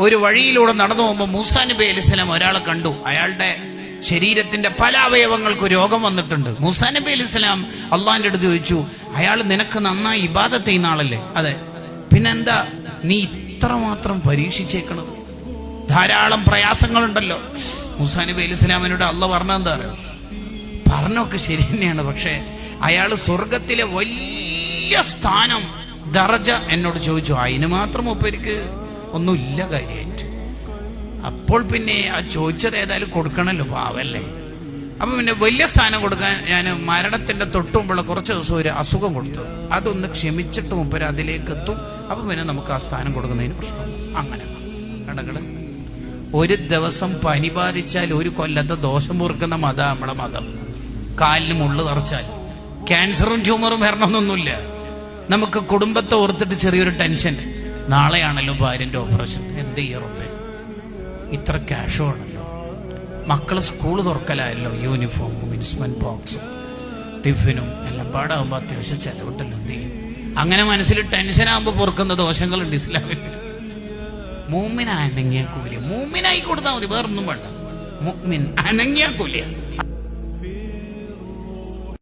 ഒരു വഴിയിലൂടെ നടന്നു പോകുമ്പോൾ മൂസാ നബി അലൈഹി സ്വലാം ഒരാളെ കണ്ടു. അയാളുടെ ശരീരത്തിന്റെ പല അവയവങ്ങൾക്ക് രോഗം വന്നിട്ടുണ്ട്. മൂസാ നബി അലൈഹി സ്വലാം അള്ളാന്റെ അടുത്ത് ചോദിച്ചു അയാൾ നിനക്ക് നന്നായി ഇബാദത്ത് ചെയ്യുന്ന ആളല്ലേ? അതെ. പിന്നെന്താ നീ ഇത്രമാത്രം പരീക്ഷിച്ചേക്കണത്. ധാരാളം പ്രയാസങ്ങളുണ്ടല്ലോ. മൂസാ നബി അലൈഹി സ്വലാമിനോട് അള്ള പറഞ്ഞെന്താ പറയുക പറഞ്ഞൊക്കെ ശരി തന്നെയാണ് പക്ഷെ അയാൾ സ്വർഗത്തിലെ വലിയ സ്ഥാനം ദർജ എന്നോട് ചോദിച്ചു. അതിന് മാത്രം ഒപ്പരിക്ക്. ഒന്നുമില്ല കാര്യമായിട്ട്. അപ്പോൾ പിന്നെ ആ ചോദിച്ചത് ഏതായാലും കൊടുക്കണല്ലോ പാവല്ലേ. അപ്പം പിന്നെ വലിയ സ്ഥാനം കൊടുക്കാൻ ഞാൻ മരണത്തിന്റെ തൊട്ടുമുമ്പുള്ള കുറച്ച് ദിവസം ഒരു അസുഖം കൊടുത്തത് അതൊന്ന് ക്ഷമിച്ചിട്ട് മുപ്പര് അതിലേക്ക് എത്തും. അപ്പം പിന്നെ നമുക്ക് ആ സ്ഥാനം കൊടുക്കുന്നതിന് പ്രശ്നം അങ്ങനെ. കടകൾ ഒരു ദിവസം പനി ബാധിച്ചാൽ ഒരു കൊല്ലത്തെ ദോഷം പൊറുക്കുന്ന മതം നമ്മുടെ മതം. കാലിന് മുള്ളു തറച്ചാൽ. ക്യാൻസറും ട്യൂമറും വരണമെന്നൊന്നുമില്ല. നമുക്ക് കുടുംബത്തെ ഓർത്തിട്ട് ചെറിയൊരു ടെൻഷൻ. നാളെയാണല്ലോ ഭാര്യന്റെ ഓപ്പറേഷൻ. എന്ത് ചെയ്യറുണ്ട് ഇത്ര ക്യാഷും ആണല്ലോ. മക്കൾ സ്കൂൾ തുറക്കലായല്ലോ യൂണിഫോമും ഇൻസ്ട്രുമെന്റ് ബോക്സും ടിഫിനും എല്ലാം പാടാകുമ്പോൾ അത്യാവശ്യം ചെലവിട്ടല്ലോ എന്ത് ചെയ്യും? അങ്ങനെ മനസ്സിൽ ടെൻഷൻ ആകുമ്പോ പൊറുക്കുന്ന ദോഷങ്ങളുണ്ട് ഇസ്ലാമിൽ. മൂമിൻ അനങ്ങിയ കൂലിയ. മൂമിനായി കൊടുത്താൽ മതി വേറൊന്നും വേണ്ട. മുഅ്മിൻ അനങ്ങിയ കൂലിയ.